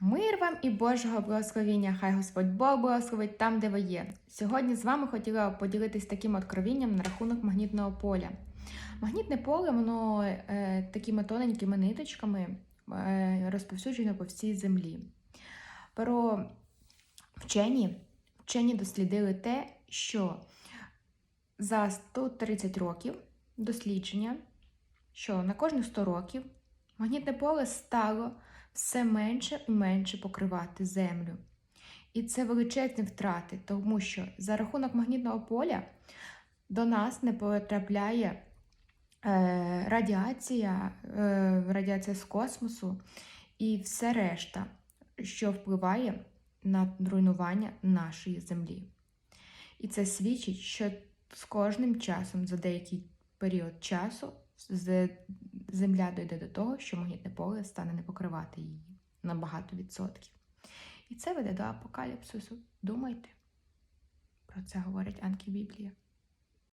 Мир вам і Божого благословіння, хай Господь Бог благословить там, де ви є. Сьогодні з вами хотіла поділитись таким откровінням на рахунок магнітного поля. Магнітне поле, воно е, такими тоненькими ниточками е, розповсюджено по всій землі. Про вчені, вчені дослідили те, що за 130 років дослідження, що на кожних 100 років магнітне поле стало все менше і менше покривати землю. І це величезні втрати, тому що за рахунок магнітного поля до нас не потрапляє е, радіація, е, радіація з космосу і все решта, що впливає на руйнування нашої землі. І це свідчить, що з кожним часом, за деякий період часу, з- земля дійде до того, що магнітне поле стане не покривати її на багато відсотків. І це веде до апокаліпсису. Думайте. Про це говорить Анкі Біблія.